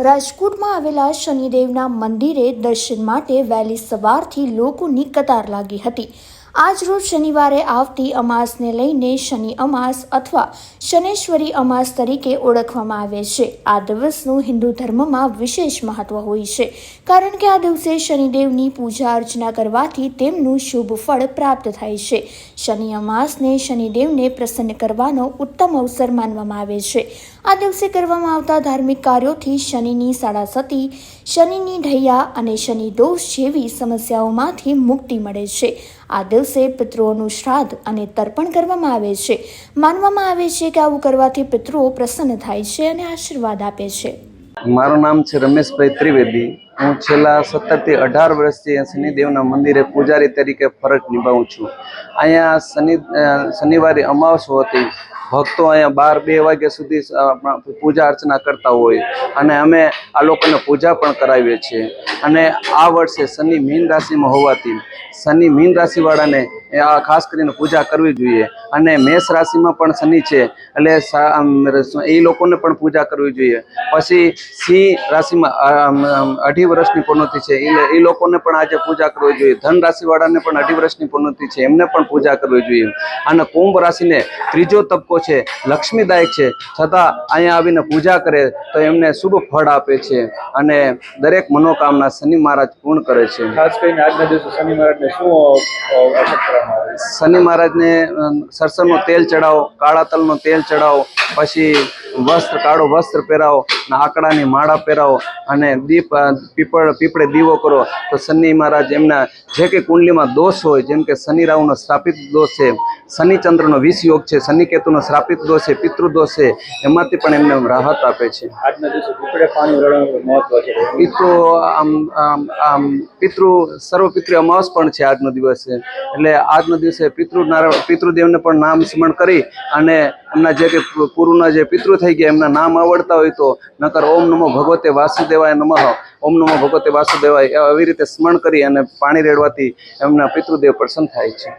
રાજકોટમાં આવેલા શનિદેવના મંદિરે દર્શન માટે વહેલી સવારથી લોકોની કતાર લાગી હતી. આજરોજ શનિવારે આવતી અમાસને લઈને શનિ અમાસ અથવા શનેશ્વરી અમાસ તરીકે ઓળખવામાં આવે છે. આ દિવસનું હિન્દુ ધર્મમાં વિશેષ મહત્વ હોય છે. કારણ કે આ દિવસે શનિદેવની પૂજા અર્ચના કરવાથી તેમનું શુભ ફળ પ્રાપ્ત થાય છે. શનિ અમાસને શનિદેવને પ્રસન્ન કરવાનો ઉત્તમ અવસર માનવામાં આવે છે. આ દિવસે કરવામાં આવતા ધાર્મિક કાર્યોથી શનિની સાડાસતી શનિની ઢૈયા અને શનિ દોષ જેવી સમસ્યાઓમાંથી મુક્તિ મળે છે. આ દિવસે પિતૃઓનું શ્રાદ્ધ અને તર્પણ કરવામાં આવે છે. માનવામાં આવે છે કે આવું કરવાથી પિતૃઓ પ્રસન્ન થાય છે અને આશીર્વાદ આપે છે. મારું નામ છે રમેશભાઈ ત્રિવેદી. હું છેલ્લા સત્તરથી અઢાર વર્ષથી શનિદેવના મંદિરે પૂજારી તરીકે ફરજ નિભાવું છું. અહીંયા શનિ શનિવારે અમાવસ હોતી. ભક્તો અહીંયા બાર, બે વાગ્યા સુધી પૂજા અર્ચના કરતા હોય. અને અમે આ લોકોને પૂજા પણ કરાવીએ છીએ. અને આ વર્ષે શનિ મીન રાશિમાં હોવાથી, શનિ મીન રાશિવાળાને આ ખાસ કરીને પૂજા કરવી જોઈએ. અને મેષ રાશિમાં પણ શનિ છે, એટલે એ લોકોને પણ પૂજા કરવી જોઈએ. પછી સિંહ રાશિમાં અઢી વર્ષની પૂર્ણતિ છે, એ લોકોને પણ આજે પૂજા કરવી જોઈએ. ધન રાશિવાળાને પણ અઢી વર્ષની પૂર્ણતિ છે, એમને પણ પૂજા કરવી જોઈએ. અને કુંભ રાશિને ત્રીજો તબકો છે, લક્ષ્મીદાયક છે. છતાં અહીંયા આવીને પૂજા કરે તો એમને શુભ ફળ આપે છે. અને દરેક મનોકામના શનિ મહારાજ પૂર્ણ કરે છે. ખાસ કરીને આજના દિવસે શનિ મહારાજને શું શનિ મહારાજને સરસવનું તેલ ચડાવો કાળા તલનું તેલ ચડાવો પછી વસ્ત્ર કાળો વસ્ત્ર પહેરાવો અને આકડાની માળા પહેરાવો અને દીપ પીપળ પીપળે દીવો કરો. તો શનિ મહારાજ એમના જે કંઈ કુંડલીમાં દોષ હોય જેમ કે શનિ રાહુનો સ્થાપિત દોષ છે શનિચંદ્રનો વિષ યોગ છે શનિ કેતુનો સ્થાપિત દોષ છે પિતૃદોષ છે એમાંથી પણ એમને રાહત આપે છે. આજના દિવસે પીપળે પાણી રેડવાનું મહત્વ છે. પિતૃ આમ આમ આમ પિતૃ સર્વ પિતૃ અમાસ પણ છે આજનો દિવસ. એટલે આજનો દિવસે પિતૃ નારાયણ પિતૃદેવને પણ નામ સ્મરણ કરી અને એમના જે કે પૂર્વના જે પિતૃ થઈ ગયા, એમના નામ આવડતા હોય તો, નકર ઓમ નમો ભગવતે વાસુદેવાય નમઃ, ઓમ નમો ભગવતે વાસુદેવાય આવી રીતે સ્મરણ કરી અને પાણી રેડવાથી એમના પિતૃદેવ પ્રસન્ન થાય છે.